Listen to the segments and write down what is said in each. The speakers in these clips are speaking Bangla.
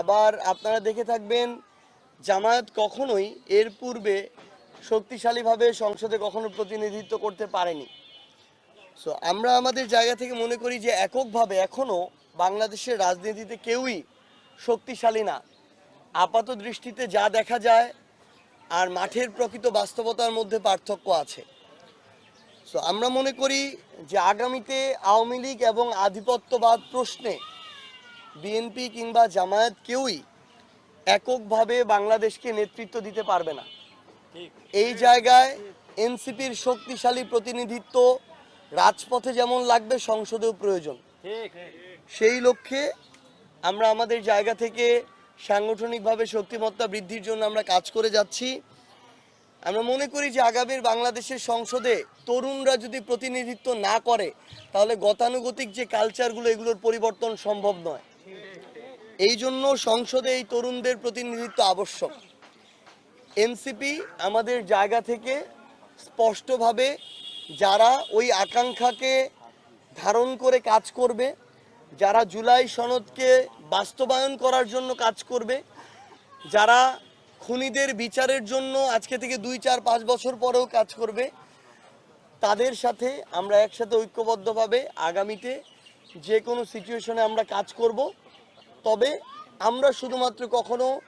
আবার আপনারা দেখে থাকবেন, জামায়াত কখনোই এর পূর্বে শক্তিশালীভাবে সংসদে কখনো প্রতিনিধিত্ব করতে পারেনি। সো আমরা আমাদের জায়গা থেকে মনে করি যে এককভাবে এখনও বাংলাদেশের রাজনীতিতে কেউই শক্তিশালী না। আপাত দৃষ্টিতে যা দেখা যায়, আর মাঠের প্রকৃত বাস্তবতার মধ্যে পার্থক্য আছে। সো আমরা মনে করি যে আগামীতে আওয়ামী লীগ এবং আধিপত্যবাদ প্রশ্নে বিএনপি কিংবা জামায়াত কেউই এককভাবে বাংলাদেশকে নেতৃত্ব দিতে পারবে না। এই জায়গায় এনসিপির শক্তিশালী প্রতিনিধিত্ব রাজপথে যেমন লাগবে সংসদেও প্রয়োজন। সেই লক্ষ্যে আমরা আমাদের জায়গা থেকে সাংগঠনিকভাবে শক্তিমত্তা বৃদ্ধির জন্য আমরা কাজ করে যাচ্ছি। আমরা মনে করি যে আগামীর বাংলাদেশের সংসদে তরুণরা যদি প্রতিনিধিত্ব না করে তাহলে গতানুগতিক যে কালচারগুলো এগুলোর পরিবর্তন সম্ভব নয়। এই জন্য সংসদে এই তরুণদের প্রতিনিধিত্ব আবশ্যক। এনসিপি আমাদের জায়গা থেকে স্পষ্টভাবে যারা ওই আকাঙ্ক্ষাকে ধারণ করে কাজ করবে, যারা জুলাই সনদকে বাস্তবায়ন করার জন্য কাজ করবে, যারা খুনিদের বিচারের জন্য আজকে থেকে দুই, চার, পাঁচ বছর পরেও কাজ করবে, তাদের সাথে আমরা একসাথে ঐক্যবদ্ধভাবে আগামীতে যে কোনো সিচুয়েশনে আমরা কাজ করব। তবে আমরা শুধুমাত্র কখনো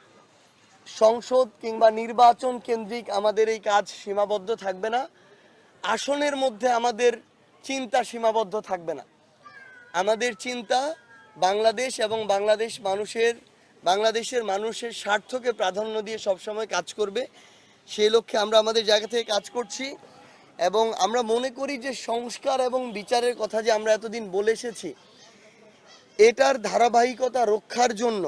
সংসদ কিংবা নির্বাচন কেন্দ্রিক আমাদের এই কাজ সীমাবদ্ধ থাকবে না। আসনের মধ্যে আমাদের চিন্তা সীমাবদ্ধ থাকবে না। আমাদের চিন্তা বাংলাদেশ এবং বাংলাদেশ মানুষের, বাংলাদেশের মানুষের স্বার্থকে প্রাধান্য দিয়ে সবসময় কাজ করবে। সেই লক্ষ্যে আমরা আমাদের জায়গা থেকে কাজ করছি। এবং আমরা মনে করি যে সংস্কার এবং বিচারের কথা যে আমরা এতদিন বলে এসেছি, এটার ধারাবাহিকতা রক্ষার জন্য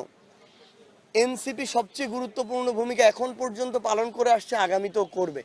এনসিপি সবচেয়ে গুরুত্বপূর্ণ ভূমিকা এখন পর্যন্ত পালন করে আসছে, আগামীতেও করবে।